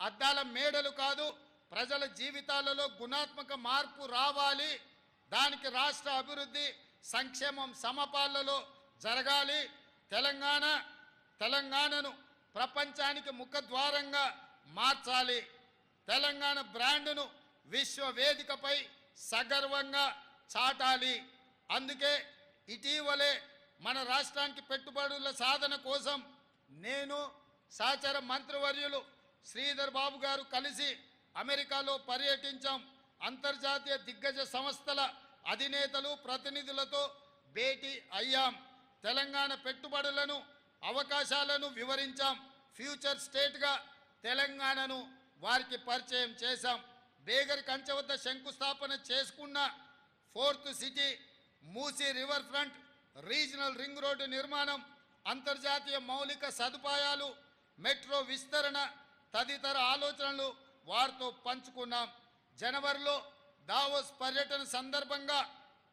అద్దాల మేడలు కాదు ప్రజల జీవితాలలో గుణాత్మక మార్పు రావాలి. దానికి రాష్ట్ర అభివృద్ధి సంక్షేమం సమపాలలో జరగాలి. తెలంగాణ తెలంగాణను ప్రపంచానికి ముఖద్వారంగా మార్చాలి. తెలంగాణ బ్రాండ్ను విశ్వ వేదికపై సగర్వంగా చాటాలి. అందుకే ఇటీవలే మన రాష్ట్రానికి పెట్టుబడుల సాధన కోసం నేను సహచర మంత్రివర్యులు శ్రీధర్ బాబు గారు కలిసి అమెరికాలో పర్యటించాం. అంతర్జాతీయ దిగ్గజ సంస్థల అధినేతలు ప్రతినిధులతో భేటీ అయ్యాం. తెలంగాణ పెట్టుబడులను అవకాశాలను వివరించాం. ఫ్యూచర్ స్టేట్గా తెలంగాణను వారికి పరిచయం చేశాం. బేగర్ కంచె వద్ద శంకుస్థాపన చేసుకున్న fourth city Musi river front regional ring road నిర్మాణం అంతర్జాతీయ మౌలిక సదుపాయాలు మెట్రో విస్తరణ తదితర ఆలోచనలు వారితో పంచుకున్నాం. జనవరిలో దావోస్ పర్యటన సందర్భంగా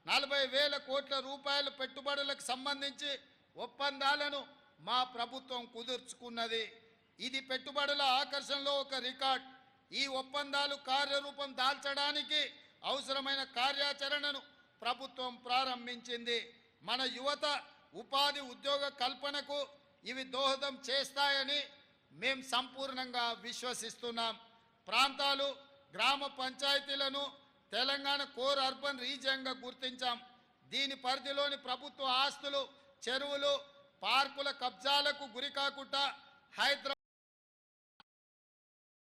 నలభై వేల కోట్ల రూపాయల పెట్టుబడులకు సంబంధించి ఒప్పందాలను మా ప్రభుత్వం కుదుర్చుకున్నది. ఇది పెట్టుబడుల ఆకర్షణలో ఒక రికార్డ్. ఈ ఒప్పందాలు కార్యరూపం దాల్చడానికి అవసరమైన కార్యాచరణను ప్రభుత్వం ప్రారంభించింది. మన యువత ఉపాధి ఉద్యోగ కల్పనకు ఇవి దోహదం చేస్తాయని మేం సంపూర్ణంగా విశ్వసిస్తున్నాం. ప్రాంతాలు గ్రామ పంచాయతీలను తెలంగాణ కోర్ అర్బన్ రీజియన్గా గుర్తించాం. దీని పరిధిలోని ప్రభుత్వ ఆస్తులు చెరువులు పార్కుల కబ్జాలకు గురికాకుండా హైదరాబాద్